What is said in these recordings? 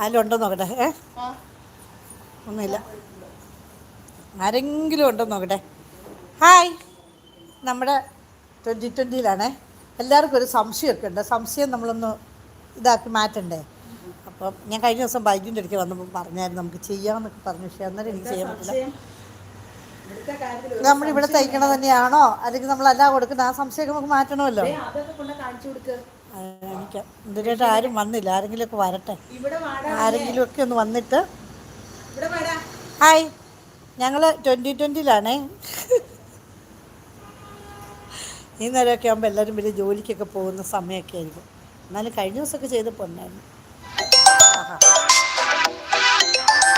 അതിലുണ്ടോ നോക്കട്ടെ ഏ? ഒന്നുമില്ല. ആരെങ്കിലും ഉണ്ടോ നോക്കട്ടെ. ഹായ്. നമ്മുടെ ട്വന്റി ട്വന്റിയിലാണേ എല്ലാവർക്കും ഒരു സംശയമൊക്കെ ഉണ്ട്. സംശയം നമ്മളൊന്ന് ഇതാക്കി മാറ്റണ്ടേ? അപ്പം ഞാൻ കഴിഞ്ഞ ദിവസം ബൈക്കിന്റെ അടുത്ത് വന്നപ്പോൾ പറഞ്ഞായിരുന്നു നമുക്ക് ചെയ്യാമെന്നൊക്കെ പറഞ്ഞു പക്ഷേ അന്നേരം എനിക്ക് ചെയ്യാൻ പറ്റില്ല. നമ്മൾ ഇവിടെ തയ്ക്കണത് തന്നെയാണോ? അല്ലെങ്കിൽ നമ്മൾ കൊടുക്കുന്ന ആ സംശയമൊക്കെ നമുക്ക് മാറ്റണമല്ലോ. എനിക്ക് ഇതിനായിട്ട് ആരും വന്നില്ല. ആരെങ്കിലുമൊക്കെ വരട്ടെ. ആരെങ്കിലുമൊക്കെ ഒന്ന് വന്നിട്ട്. ഹായ്. ഞങ്ങൾ ട്വന്റി ട്വന്റിയിലാണേ ഈ നേരമൊക്കെ ആകുമ്പോൾ എല്ലാവരും വലിയ ജോലിക്കൊക്കെ പോകുന്ന സമയമൊക്കെ ആയിരിക്കും. എന്നാലും കഴിഞ്ഞ ദിവസമൊക്കെ ചെയ്തപ്പോൾ ഉണ്ടായിരുന്നു.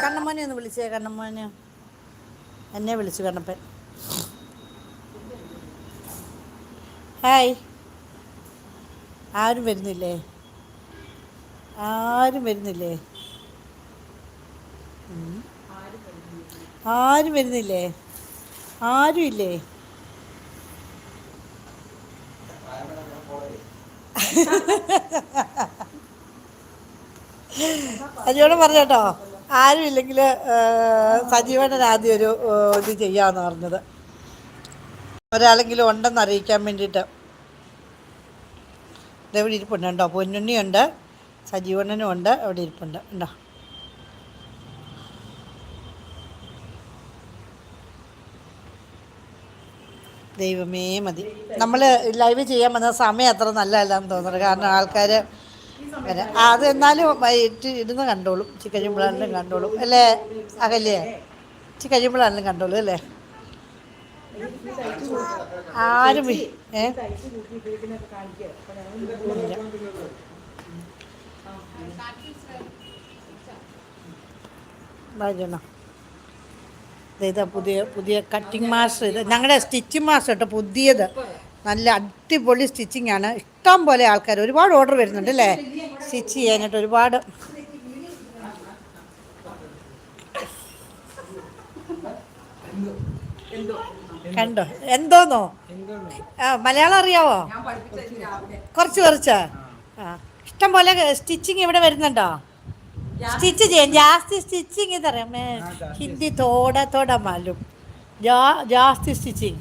കണ്ണമ്മോനെ ഒന്ന് വിളിച്ചേ കണ്ണമ്മോനെ. എന്നെ വിളിച്ചു കണ്ണപ്പൻ. ഹായ്. ആരും വരുന്നില്ലേ? ആരും വരുന്നില്ലേ? ആരും വരുന്നില്ലേ? ആരും ഇല്ലേ? സജീവനെ പറഞ്ഞേട്ടോ ആരും ഇല്ലെങ്കിൽ സജീവനൻ ആദ്യം ഒരു ഇത് ചെയ്യാമെന്ന് പറഞ്ഞത്. ഒരാളെങ്കിലും ഉണ്ടെന്ന് അറിയിക്കാൻ വേണ്ടിയിട്ട്. ഇതെവിടെ ഇരിപ്പുണ്ട് കേട്ടോ പൊന്നുണ്ണിയുണ്ട് സജീവണ്ണനും ഉണ്ട് അവിടെ ഇരിപ്പുണ്ട്. ഉണ്ടോ ദൈവമേ മതി. നമ്മൾ ലൈവ് ചെയ്യാൻ വന്ന സമയം അത്ര നല്ലതല്ലാന്ന് തോന്നുന്നത് കാരണം ആൾക്കാർ അത് എന്നാലും ഇട്ട് ഇരുന്ന് കണ്ടോളും. ചിക്കൻ കഴിയുമ്പോഴാണെങ്കിലും കണ്ടോളും. അല്ലേ അകല്ലേ ചിക്കൻ കഴിയുമ്പോഴാണെങ്കിലും കണ്ടോളും അല്ലേ? ആരും ഏ? ഇതാ പുതിയ പുതിയ കട്ടിങ് മാസ്റ്റർ ഇത് ഞങ്ങളുടെ സ്റ്റിച്ചിങ് മാസ്റ്റർ കേട്ടോ പുതിയത്. നല്ല അടിപൊളി സ്റ്റിച്ചിങ് ആണ്. ഇഷ്ടം പോലെ ആൾക്കാർ ഒരുപാട് ഓർഡർ വരുന്നുണ്ട് അല്ലേ? സ്റ്റിച്ച് ചെയ്യാനായിട്ട് ഒരുപാട്. കണ്ടോ? എന്തോന്നോ? ആ മലയാളം അറിയാവോ? കുറച്ച് കുറച്ച്. ആ. ഇഷ്ടം പോലെ സ്റ്റിച്ചിങ് ഇവിടെ വരുന്നുണ്ടോ? സ്റ്റിച്ച് ചെയ്യാം ജാസ്തി സ്റ്റിച്ചിങ് ഇതറിയാമേ ഹിന്ദി തോടെ തോടെ മാലും. ജാസ്തി സ്റ്റിച്ചിങ്.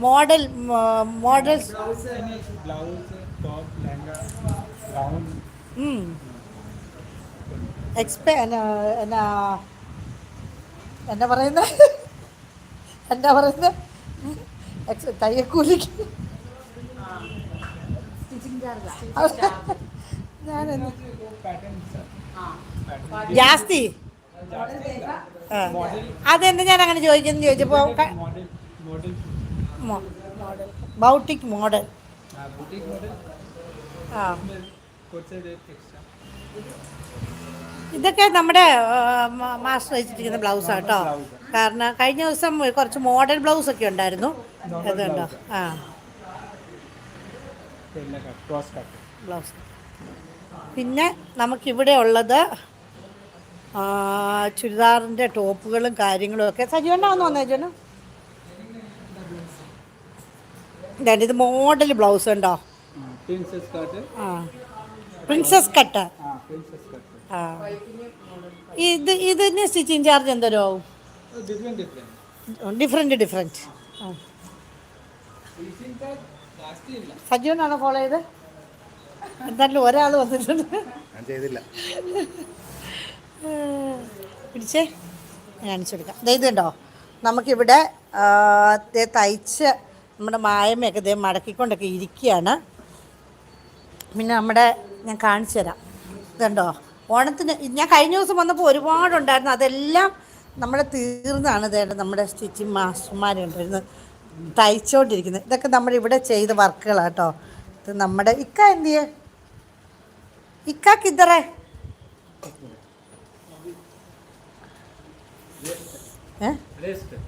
മോഡൽ മോഡൽ എക്സ്പെ എന്നാ എന്നാ പറയുന്നത് എന്താ പറയുന്നത് തയ്യക്കൂലിക്ക് ജാസ്തി. അതെന്താ ഞാൻ അങ്ങനെ ചോദിക്കുന്നു ചോദിച്ചപ്പോ ബൗട്ടിക് മോഡൽ. ആ. ഇതൊക്കെ നമ്മുടെ മാസ്റ്റർ വെച്ചിരിക്കുന്ന ബ്ലൗസാട്ടോ കാരണം കഴിഞ്ഞ ദിവസം കുറച്ച് മോഡൽ ബ്ലൗസ് ഒക്കെ ഉണ്ടായിരുന്നു. അതുണ്ടോ ആ ബ്ലൗസ്. പിന്നെ നമുക്കിവിടെ ഉള്ളത് ചുരിദാറിന്റെ ടോപ്പുകളും കാര്യങ്ങളും ഒക്കെ. സജീവനാണെന്ന് വന്നേ ജന ഇത് മോഡൽ ബ്ലൗസ് ഉണ്ടോ? ആ പ്രിൻസസ് കട്ട് ആ. ഇത് ഇതിന് സ്റ്റിച്ചിങ് ചാർജ് എന്തോ ആവും ഡിഫറെന്റ് ഡിഫറെന്റ് സജീവനാണോ ഫോളോ ചെയ്ത്? എന്തായാലും ഒരാൾ വന്നിട്ടുണ്ട്. ഞാൻ ചെയ്തില്ല. പിടിച്ചേ. കാണിച്ചു കൊടുക്കാം. കണ്ടോ? നമുക്കിവിടെ തയ്ച്ച് നമ്മുടെ മായമയൊക്കെ ദേ മടക്കിക്കൊണ്ടൊക്കെ ഇരിക്കുകയാണ്. പിന്നെ നമ്മുടെ ഞാൻ കാണിച്ചു തരാം. ഇതുണ്ടോ ഓണത്തിന് ഞാൻ കഴിഞ്ഞ ദിവസം വന്നപ്പോൾ ഒരുപാടുണ്ടായിരുന്നു. അതെല്ലാം നമ്മുടെ തീർന്നാണ് വേണ്ടത് നമ്മുടെ സ്റ്റിച്ചിങ് മാസ്റ്റർമാരുണ്ടായിരുന്നത് തയ്ച്ചുകൊണ്ടിരിക്കുന്നത് ഇതൊക്കെ നമ്മൾ ഇവിടെ ചെയ്ത വർക്കുകളാണ് കേട്ടോ ഇത് നമ്മുടെ ഇക്ക എന്ത് ചെയ്യേ ഇക്കാക്ക് ഇതറേ.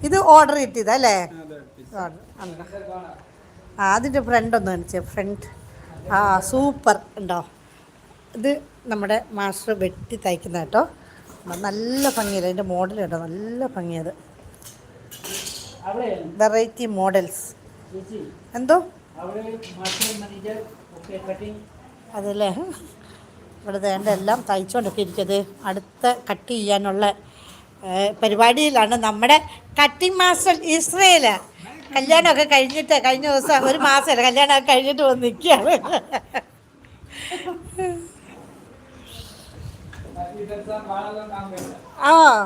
ഇത് ഓർഡർ കിട്ടിയതല്ലേ ആ അതിന്റെ ഫ്രണ്ട് ഒന്ന് കാണിച്ചേ ഫ്രണ്ട് ആ സൂപ്പർ ഉണ്ടോ? ഇത് നമ്മുടെ മാസ്റ്റർ വെട്ടി തയ്ക്കുന്ന കേട്ടോ. നല്ല ഭംഗിയല്ല? അതിന്റെ മോഡൽ കേട്ടോ നല്ല ഭംഗിയത്. വെറൈറ്റി മോഡൽസ് എന്തോ? അതല്ലേ? ഇവിടെ വേണ്ട എല്ലാം തയ്ച്ചുകൊണ്ടൊക്കെ ഇരിക്കുന്നത് അടുത്ത കട്ട് ചെയ്യാനുള്ള പരിപാടിയിലാണ് നമ്മുടെ കട്ടിംഗ് മാസ്റ്റർ ഇസ്രയേൽ കല്യാണമൊക്കെ കഴിഞ്ഞിട്ട് കഴിഞ്ഞ ദിവസം ഒരു മാസമല്ല കല്യാണമൊക്കെ കഴിഞ്ഞിട്ട് വന്ന് നിൽക്കുകയാണ്. ಹಾಂ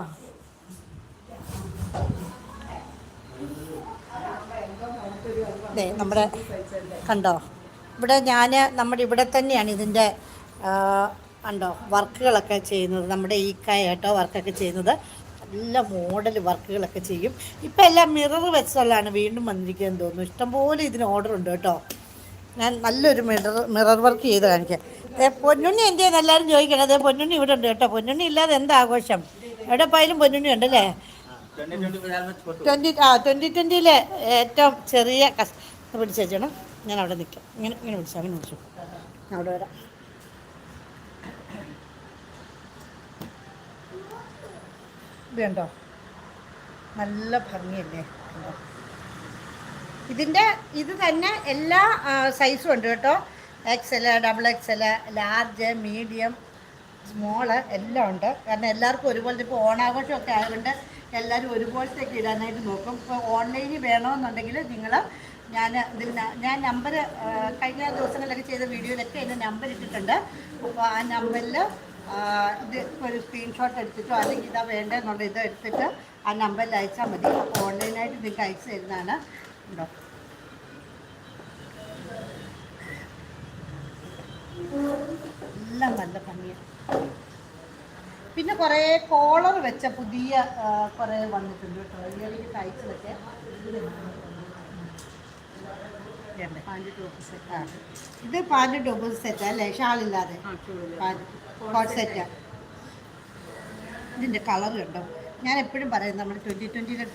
നമ്മുടെ കണ്ടോ? ഇവിടെ ഞാൻ നമ്മുടെ ഇവിടെ തന്നെയാണ് ഇതിന്റെ കണ്ടോ വർക്കുകളൊക്കെ ചെയ്യുന്നത്. നമ്മുടെ ഈ കായട്ടോ വർക്കൊക്കെ ചെയ്യുന്നത്. നല്ല മോഡൽ വർക്കുകളൊക്കെ ചെയ്യും. ഇപ്പം എല്ലാം മിറർ വെച്ചുള്ളതാണ് വീണ്ടും വന്നിരിക്കുകയെന്ന് തോന്നുന്നു. ഇഷ്ടംപോലെ ഇതിന് ഓർഡർ ഉണ്ട് കേട്ടോ. ഞാൻ നല്ലൊരു മിറർ മിറർ വർക്ക് ചെയ്ത് കാണിക്കാം. പൊന്നുണ്ണി എന്റെ എല്ലാവരും ചോദിക്കണം അതേ പൊന്നുണ്ണി ഇവിടെ ഉണ്ട് കേട്ടോ. പൊന്നുണ്ണി ഇല്ലാതെ എന്താ ആഘോഷം? എവിടെ പോയാലും പൊന്നുണ്ണി ഉണ്ടല്ലേ ട്വന്റി ആ ട്വന്റി ട്വന്റിയിലെ ഏറ്റവും ചെറിയ കസ് പിടിച്ച് വെച്ചണം ഞാൻ അവിടെ നിൽക്കാം. ഇങ്ങനെ ഇങ്ങനെ പിടിച്ചു അങ്ങനെ പിടിച്ചു. അവിടെ വരാം. ഇത് കണ്ടോ? നല്ല ഭംഗിയല്ലേ? കണ്ടോ? ഇതിന്റെ ഇത് തന്നെ എല്ലാ സൈസും ഉണ്ട് കേട്ടോ. XL double XL large medium small എല്ലാം ഉണ്ട്. കാരണം എല്ലാവർക്കും ഒരുപോലത്തെ ഇപ്പോൾ ഓണാഘോഷമൊക്കെ ആയതുകൊണ്ട് എല്ലാവരും ഒരുപോലത്തേക്ക് ഇടാനായിട്ട് നോക്കും. ഇപ്പോൾ ഓൺലൈനിൽ വേണമെന്നുണ്ടെങ്കിൽ നിങ്ങൾ ഞാൻ ഇതിൽ ഞാൻ നമ്പർ കഴിഞ്ഞ ദിവസങ്ങളിലൊക്കെ ചെയ്ത വീഡിയോയിലൊക്കെ എന്റെ നമ്പർ ഇട്ടിട്ടുണ്ട്. അപ്പോൾ ആ നമ്പറിൽ ഇത് ഒരു സ്ക്രീൻഷോട്ട് എടുത്തിട്ടോ അല്ലെങ്കിൽ ഇതാ വേണ്ടതെന്നുള്ള ഇത് എടുത്തിട്ട് ആ നമ്പറിൽ അയച്ചാൽ മതി. അപ്പോൾ ഓൺലൈനായിട്ട് നിങ്ങൾക്ക് അയച്ചു തരുന്നതാണ്. എല്ലാം നല്ല ഭംഗിയാണ് പിന്നെ കുറേ കോളർ വെച്ച പുതിയ കുറേ വന്നിട്ടുണ്ട് കേട്ടോ. ഇയറിക്ക് തയ്ച്ചതൊക്കെ ഇതുണ്ട്. ആ. ഇത് പാന്റ് ടോപ്പ് സെറ്റ് അല്ലേ? ഷാളില്ലാതെ കോട്ട് സെറ്റ് ഇതിന്റെ കളർ കണ്ടോ? ഞാൻ എപ്പോഴും പറയും നമ്മൾ ട്വന്റി ട്വന്റിയുടെ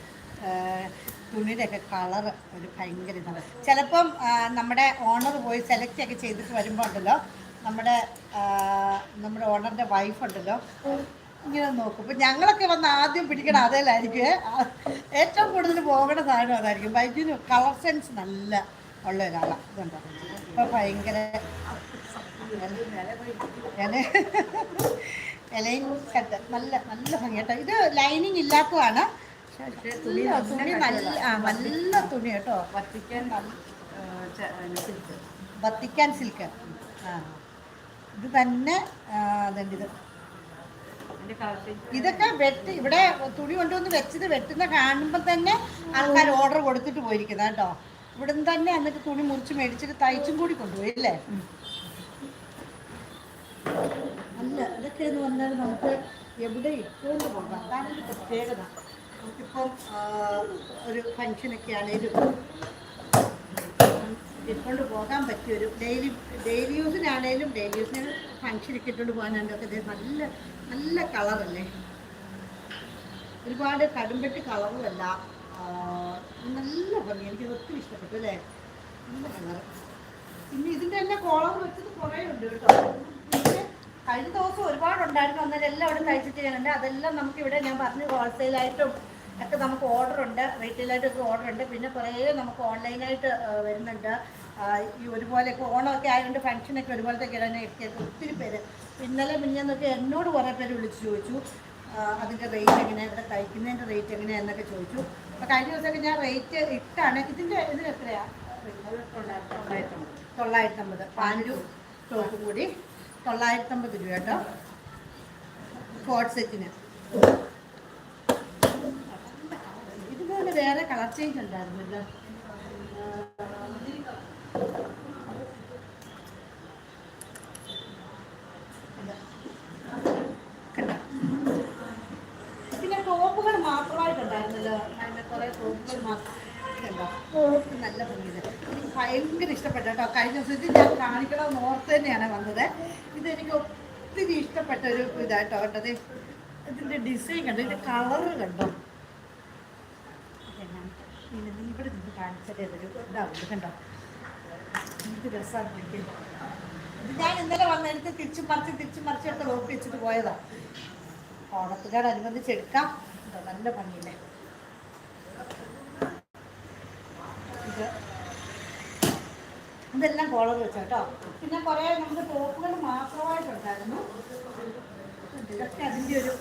തുണിയുടെയൊക്കെ കളർ ഒരു ഭയങ്കര ഇതാണ്. ചിലപ്പം നമ്മുടെ ഓണർ പോയി സെലക്ട് ഒക്കെ ചെയ്തിട്ട് വരുമ്പോൾ ഉണ്ടല്ലോ നമ്മുടെ നമ്മുടെ ഓണറിന്റെ വൈഫ് ഉണ്ടല്ലോ ഇങ്ങനെ നോക്കും. ഇപ്പം ഞങ്ങളൊക്കെ വന്ന് ആദ്യം പിടിക്കണം അതേലായിരിക്കും. ഏറ്റവും കൂടുതൽ പോകണ സാധനം അതായിരിക്കും. വൈദ്യുതി കളർ സെൻസ് നല്ല ഉള്ള ഒരാളാണ് ഇതുണ്ടോ? ഇപ്പം ഭയങ്കര ഇല ഇലയും കട്ട് നല്ല നല്ല ഭംഗിയാട്ടോ. ഇത് ലൈനിങ് ഇല്ലാത്തതാണ്. തുണി നല്ല തുണി കേട്ടോ. വത്തിക്കാൻ സിൽക്ക് വത്തിക്കാൻ സിൽക്ക് ആ. ഇത് തന്നെ അതുണ്ട് ഇതൊക്കെ വെട്ട് ഇവിടെ തുണി കൊണ്ടുവന്ന് വെച്ചത് വെട്ടുന്ന കാണുമ്പോൾ തന്നെ ആൾക്കാർ ഓർഡർ കൊടുത്തിട്ട് പോയിരിക്കുന്നത് കേട്ടോ. ഇവിടുന്ന് തന്നെ എന്നിട്ട് തുണി മുറിച്ച് മേടിച്ചിട്ട് തയ്ച്ചും കൂടി കൊണ്ടുപോയി അല്ലേ? അല്ല ഇതൊക്കെ എന്ന് പറഞ്ഞാൽ നമുക്ക് എവിടെ ഇട്ടുകൊണ്ട് പോകാം? അതാണ് പ്രത്യേകത. ആ, ഒരു ഫങ്ഷനൊക്കെ ആണെങ്കിലും ഇട്ടുകൊണ്ട് പോകാൻ പറ്റിയൊരു ഡെയിലി ഡെയിലി യൂസിനാണേലും ഡെയിലി യൂസിന് ഫങ്ഷനൊക്കെ ഇട്ടുകൊണ്ട് പോകാനുണ്ടൊക്കെ നല്ല നല്ല കളറല്ലേ? ഒരുപാട് കടുംപെട്ട് കളറുമല്ല. നല്ല ഭംഗി. എനിക്കത് ഒത്തിരി ഇഷ്ടപ്പെട്ടു അല്ലേ? നല്ല കളർ പിന്നെ ഇതിന്റെ തന്നെ കോളം വെച്ചത് കുറേ ഉണ്ട് കേട്ടോ. കഴിഞ്ഞ ദിവസം ഒരുപാടുണ്ടായിരുന്നു. അന്നേരം എല്ലാം അവിടെ തയ്ച്ചിട്ട് ചെയ്യാനുണ്ട് അതെല്ലാം നമുക്കിവിടെ ഞാൻ പറഞ്ഞു ഹോൾസെയിലായിട്ടും ഒക്കെ നമുക്ക് ഓർഡർ ഉണ്ട് റീറ്റെയിലായിട്ടൊക്കെ ഓർഡർ ഉണ്ട്. പിന്നെ കുറേ നമുക്ക് ഓൺലൈനായിട്ട് വരുന്നുണ്ട്. ഈ ഈ ഒരുപോലെയൊക്കെ ഓണമൊക്കെ ആയതുകൊണ്ട് ഫംഗ്ഷനൊക്കെ ഒരുപോലത്തെ ഇടാനൊക്കെ ഒത്തിരി പേര്. ഇന്നലെ മിഞ്ഞന്നൊക്കെ എന്നോട് കുറേ പേര് വിളിച്ച് ചോദിച്ചു. അതിന്റെ റേറ്റ് എങ്ങനെയാണ് ഇവിടെ തയ്ക്കുന്നതിന്റെ റേറ്റ് എങ്ങനെയാണ് എന്നൊക്കെ ചോദിച്ചു. അപ്പോൾ കഴിഞ്ഞ ദിവസമൊക്കെ ഞാൻ റേറ്റ് ഇട്ടാണ്. ഇതിന്റെ ഇതിന് എത്രയാണ് തൊള്ളായിരത്തമ്പത്. പാന്റും ടോപ്പും കൂടി. തൊള്ളായിരത്തമ്പത് രൂപ കേട്ടോ. കോട്ട് സെറ്റിന് വേറെ കളർ ചേഞ്ച് ഉണ്ടായിരുന്നില്ല? പിന്നെ ടോപ്പുകൾ മാത്രമായിട്ടുണ്ടായിരുന്നല്ലോ. നല്ല കുറെ ടോപ്പുകൾ മാത്രം നല്ല എനിക്ക് ഭയങ്കര ഇഷ്ടപ്പെട്ടു കേട്ടോ. കഴിഞ്ഞ ദിവസം ഞാൻ കാണിക്കണമെന്ന് ഓർത്ത് തന്നെയാണ് വന്നത്. ഇത് എനിക്ക് ഒത്തിരി ഇഷ്ടപ്പെട്ട ഒരു ഇതായിട്ടോ കേട്ടത് ഇതിന്റെ ഡിസൈൻ കണ്ടോ? ഇതിന്റെ കളറ് കണ്ടോ? ഇവിടെ നിന്ന് കാണിച്ചിട്ട് ഒരു ഇതാവുള്ളൂ കണ്ടോ? എനിക്ക്. രസമാണ് ഇത് ഞാൻ ഇന്നലെ വന്നെടുത്ത് തിരിച്ചു മറിച്ച് തിരിച്ചു മറിച്ച് നോക്കി വെച്ചിട്ട് പോയതാ. ഓണത്തിനോടനുബന്ധിച്ച് എടുക്കാം. നല്ല ഭംഗിയില്ലേ? ഇത് ഇതെല്ലാം കോളർ വെച്ചോ കേട്ടോ. പിന്നെ കുറേ നമുക്ക് ടോപ്പുകൾ മാത്രമായിട്ടുണ്ടായിരുന്നു. ഇതൊക്കെ അതിന്റെ ഒരു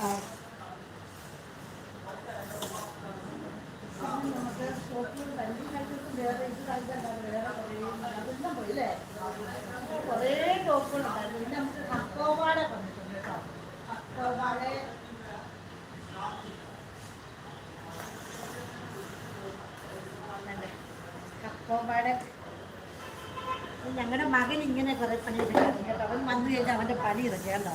ആ. പിന്നെ നമുക്ക് ടോപ്പുകൾ തല്ലിക്കകത്ത് വേറെ ഇത് കണ്ടാൽ വേറെ ഞങ്ങളുടെ മകൻ ഇങ്ങനെ കുറെ പണി കേട്ടോ അവൻ വന്നു കഴിഞ്ഞാൽ അവന്റെ പണി ഇതൊക്കെയാണോ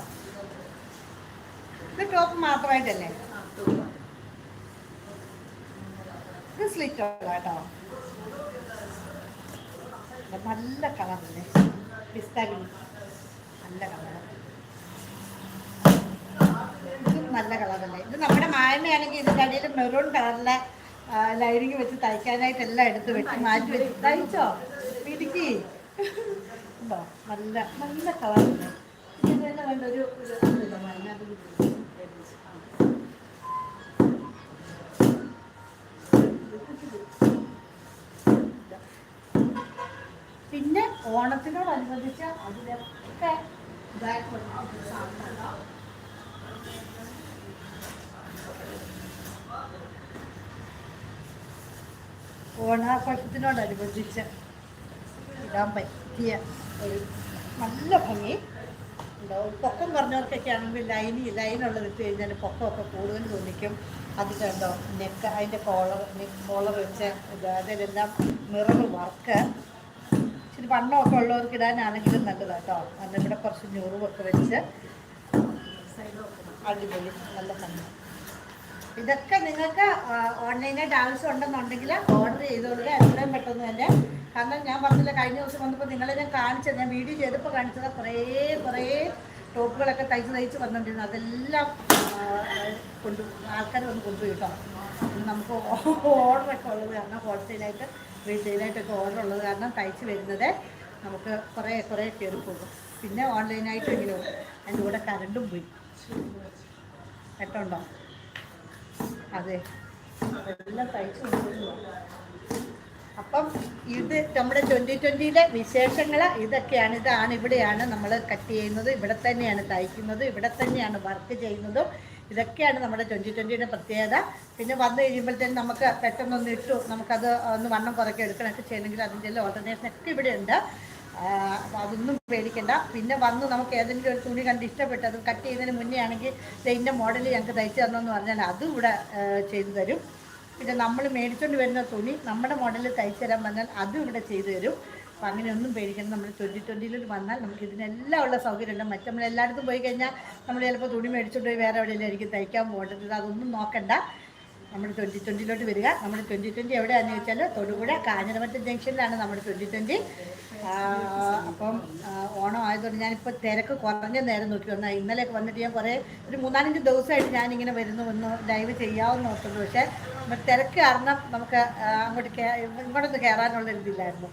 ഇത് ടോപ്പ് മാത്രമായിട്ടല്ലേ ഇത് സ്ലിറ്റ് ഉള്ള കേട്ടോ നല്ല കളറല്ലേ പിസ്ത നല്ല കളർ. ഇതും നല്ല കളറല്ലേ ഇത് നമ്മുടെ മായമയാണെങ്കിൽ ഇതിന്റെ അടിയിൽ മെറൂൺ കളറിലെ ലൈനിങ് വെച്ച് തയ്ക്കാനായിട്ട് എല്ലാം എടുത്ത് വെച്ച് മാറ്റി വെച്ച് തയ്ച്ചോ? പിടിക്കി ഉണ്ടോ? നല്ല നല്ല കളറല്ലേ ഇതിന്റെ തന്നെ വേണ്ട ഒരു ഒരു ഇതില്ല, അതിനകത്ത് ഒരു പിന്നെ ഓണത്തിനോടനുബന്ധിച്ച് അതിലൊക്കെ. ഓണാഘോഷത്തിനോടനുബന്ധിച്ച് ഇടാൻ പറ്റിയ ഒരു നല്ല ഭംഗി ഉണ്ടാവും. പൊക്കം പറഞ്ഞവർക്കൊക്കെ ആണെങ്കിൽ ലൈനി ലൈനുള്ളത് ഇട്ട് കഴിഞ്ഞാൽ പൊക്കമൊക്കെ കൂടുതൽ തോന്നിക്കും. അത് കണ്ടോ? നെക്ക് അതിന്റെ കോളർ കോളർ വെച്ച് അതായത് എല്ലാം മിറർ വർക്ക് ഇച്ചിരി വണ്ണമൊക്കെ ഉള്ളവർക്ക് ഇടാനാണെങ്കിലും നല്ലതാണ് കേട്ടോ അന്ന് ഇവിടെ കുറച്ച് ഞൂറുമൊക്കെ വെച്ച് അടിപൊളി നല്ല ഭംഗി ഇതൊക്കെ നിങ്ങൾക്ക് ഓൺലൈനായിട്ട് ആവശ്യം ഉണ്ടെന്നുണ്ടെങ്കിൽ ഓർഡർ ചെയ്തോളുക എത്രയും പെട്ടെന്ന് തന്നെ കാരണം ഞാൻ പറഞ്ഞില്ല കഴിഞ്ഞ ദിവസം വന്നപ്പോൾ നിങ്ങളെ ഞാൻ കാണിച്ചത് ഞാൻ വീഡിയോ ചെയ്തപ്പോൾ കാണിച്ചത് കുറേ കുറേ ടോപ്പുകളൊക്കെ തയ്ച്ച് തയ്ച്ച് വന്നിട്ടുണ്ടായിരുന്നു അതെല്ലാം കൊണ്ടു ആൾക്കാർ വന്ന് കൊണ്ടുപോയി കേട്ടോ നമുക്ക് ഓർഡറൊക്കെ ഉള്ളത് കാരണം ഹോൾസെയിലായിട്ട് റീറ്റെയിലായിട്ടൊക്കെ ഓർഡർ ഉള്ളത് കാരണം തയ്ച്ച് വരുന്നത് നമുക്ക് കുറേ കുറേ കയറി പോകും പിന്നെ ഓൺലൈനായിട്ടെങ്കിലും അതിന്റെ കൂടെ കറണ്ടും പോയി. കേട്ടോണ്ടോ? അതെ. എല്ലാം തയ്ച്ചു. അപ്പം ഇത് നമ്മുടെ ട്വന്റി ട്വന്റിയിലെ വിശേഷങ്ങൾ ഇതൊക്കെയാണ്. ഇതാണ് ഇവിടെയാണ് നമ്മൾ കട്ട് ചെയ്യുന്നത്. ഇവിടെ തന്നെയാണ് തയ്ക്കുന്നത്. ഇവിടെ തന്നെയാണ് വർക്ക് ചെയ്യുന്നതും. ഇതൊക്കെയാണ് നമ്മുടെ ട്വന്റി ട്വന്റിയുടെ പ്രത്യേകത. പിന്നെ വന്നു കഴിയുമ്പോഴത്തേനും നമുക്ക് പെട്ടെന്നൊന്ന് ഇട്ടു നമുക്കത് ഒന്ന് വണ്ണം കുറയ്ക്കുക എടുക്കണമൊക്കെ ചെയ്യണമെങ്കിൽ അതിന്റെ എല്ലാം ഓൾട്ടർനേഷൻ ഒക്കെ ഇവിടെ ഉണ്ട് അതൊന്നും പേടിക്കണ്ട. പിന്നെ വന്ന് നമുക്ക് ഏതെങ്കിലും ഒരു തുണി കണ്ട് ഇഷ്ടപ്പെട്ട് അത് കട്ട് ചെയ്യുന്നതിന് മുന്നേ ആണെങ്കിൽ ഇതിന്റെ മോഡൽ ഞങ്ങൾക്ക് തയ്ച്ചു തരണമെന്ന് പറഞ്ഞാൽ അതും ഇവിടെ ചെയ്തു തരും. പിന്നെ നമ്മൾ മേടിച്ചുകൊണ്ട് വരുന്ന തുണി നമ്മുടെ മോഡലിൽ തയ്ച്ചു തരാൻ പറഞ്ഞാൽ അതും ഇവിടെ ചെയ്തു തരും. അപ്പം അങ്ങനെയൊന്നും പേടിക്കണം നമ്മൾ ട്വന്റി ട്വന്റിയിൽ വന്നാൽ നമുക്ക് ഇതിനെല്ലാം ഉള്ള സൗകര്യമുണ്ട് മറ്റു നമ്മൾ എല്ലായിടത്തും പോയി കഴിഞ്ഞാൽ നമ്മൾ ചിലപ്പോൾ തുണി മേടിച്ചിട്ട് പോയി വേറെ എവിടെയെങ്കിലും തയ്ക്കാൻ പോകേണ്ടത്. അതൊന്നും നോക്കണ്ട. നമ്മൾ ട്വന്റി ട്വന്റിയിലോട്ട് വരിക. നമ്മുടെ ട്വന്റി ട്വന്റി എവിടെയാണെന്ന് ചോദിച്ചാൽ തൊടുപുഴ കാഞ്ഞിരമറ്റം ജംഗ്ഷനിലാണ് നമ്മൾ ട്വന്റി ട്വന്റി അപ്പം ഓണം ആയതുകൊണ്ട് ഞാനിപ്പോൾ തിരക്ക് കുറഞ്ഞ നേരം നോക്കി വന്നാൽ ഇന്നലെയൊക്കെ വന്നിട്ട് ഞാൻ കുറേ ഒരു മൂന്നാലഞ്ച് ദിവസമായിട്ട് ഞാനിങ്ങനെ വരുന്നു ഒന്ന് ലൈവ് ചെയ്യാമെന്ന് നോക്കുന്നു പക്ഷേ നമ്മൾ തിരക്ക് കാരണം നമുക്ക് അങ്ങോട്ട് ഇങ്ങോട്ടൊന്ന് കയറാനുള്ള ഇതില്ലായിരുന്നു.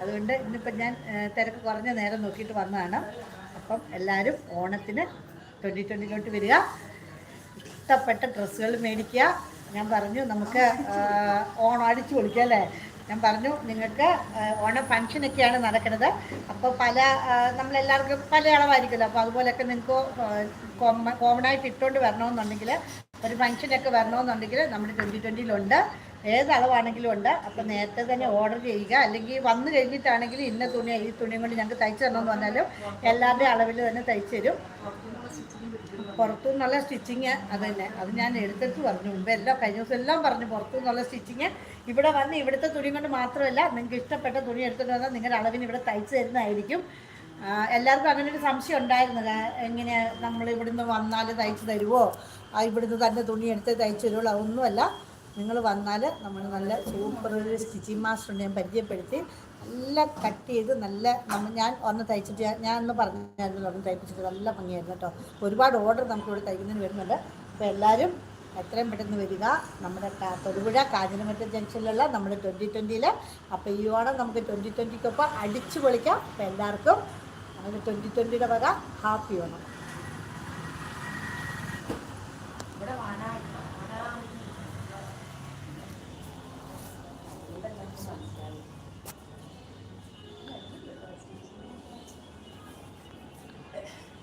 അതുകൊണ്ട് ഇന്നിപ്പം ഞാൻ തിരക്ക് കുറഞ്ഞ നേരം നോക്കിയിട്ട് വന്നതാണ്. അപ്പം എല്ലാവരും ഓണത്തിന് ട്വന്റി ട്വന്റിയിലോട്ട് വരിക. ഇഷ്ടപ്പെട്ട ഡ്രസ്സുകൾ മേടിക്കുക. ഞാൻ പറഞ്ഞു നമുക്ക് ഓണം അടിച്ചു പൊളിക്കുക അല്ലേ? ഞാൻ പറഞ്ഞു നിങ്ങൾക്ക് ഓണം ഫങ്ഷനൊക്കെയാണ് നടക്കുന്നത്. അപ്പോൾ പല നമ്മളെല്ലാവർക്കും പല അളവായിരിക്കുമല്ലോ. അപ്പോൾ അതുപോലെയൊക്കെ നിങ്ങൾക്ക് കോമൺ ആയിട്ട് ഇട്ടുകൊണ്ട് വരണമെന്നുണ്ടെങ്കിൽ ഒരു ഫങ്ഷനൊക്കെ വരണമെന്നുണ്ടെങ്കിൽ നമ്മുടെ ട്വന്റി ട്വന്റിയിലുണ്ട് ഏത് അളവാണെങ്കിലും ഉണ്ട്. അപ്പം നേരത്തെ തന്നെ ഓർഡർ ചെയ്യുക. അല്ലെങ്കിൽ വന്നു കഴിഞ്ഞിട്ടാണെങ്കിൽ ഇന്ന തുണി ഈ തുണിയും കൊണ്ട് ഞങ്ങൾക്ക് തയ്ച്ചു തരണമെന്ന് പറഞ്ഞാലും എല്ലാവരുടെയും അളവിൽ തന്നെ തയ്ച്ചു തരും. പുറത്തുനിന്നുള്ള സ്റ്റിച്ചിങ് അത് തന്നെ. അത് ഞാൻ എടുത്തിട്ട് പറഞ്ഞു. മുമ്പ് എല്ലാം കഴിഞ്ഞ ദിവസം എല്ലാം പറഞ്ഞു പുറത്തു നിന്നുള്ള സ്റ്റിച്ചിങ് ഇവിടെ വന്ന് ഇവിടുത്തെ തുണി കൊണ്ട് മാത്രമല്ല നിങ്ങൾക്ക് ഇഷ്ടപ്പെട്ട തുണി എടുത്തിട്ട് വന്നാൽ നിങ്ങളുടെ അളവിന് ഇവിടെ തയ്ച്ചു തരുന്നതായിരിക്കും. എല്ലാവർക്കും അങ്ങനെ ഒരു സംശയം ഉണ്ടായിരുന്നു. എങ്ങനെ നമ്മൾ ഇവിടുന്ന് വന്നാൽ തയ്ച്ചു തരുമോ ഇവിടുന്ന് തന്നെ തുണി എടുത്ത് തയ്ച്ചു തരുമോ അതൊന്നുമല്ല. നിങ്ങൾ വന്നാൽ നമ്മൾ നല്ല സൂപ്പർ ഒരു സ്റ്റിച്ചിങ് മാസ്റ്ററിനെ ഞാൻ പരിചയപ്പെടുത്തി. നല്ല കട്ട് ചെയ്ത് നല്ല നമ്മൾ ഞാൻ ഒന്ന് തയ്ച്ചിട്ട് ഞാൻ- ഒന്ന് പറഞ്ഞായിരുന്നു ഒന്ന് തയ്പ്പിച്ചിട്ട് നല്ല ഭംഗിയായിരുന്നു കേട്ടോ. ഒരുപാട് ഓർഡർ നമുക്കിവിടെ തയ്ക്കുന്നതിന് വരുന്നുണ്ട്. അപ്പോൾ എല്ലാവരും എത്രയും പെട്ടെന്ന് വരിക. നമ്മുടെ തൊടുപുഴ കാഞ്ഞിരമറ്റ ജംഗ്ഷനിലുള്ള നമ്മുടെ ട്വന്റി ട്വന്റിയിൽ അപ്പോൾ ഈ ഓണം നമുക്ക് ട്വന്റി ട്വന്റിക്കൊപ്പം അടിച്ചു പൊളിക്കാം. അപ്പോൾ എല്ലാവർക്കും അങ്ങനെ ട്വന്റി ട്വന്റിയുടെ വക ഹാപ്പി ഓണം.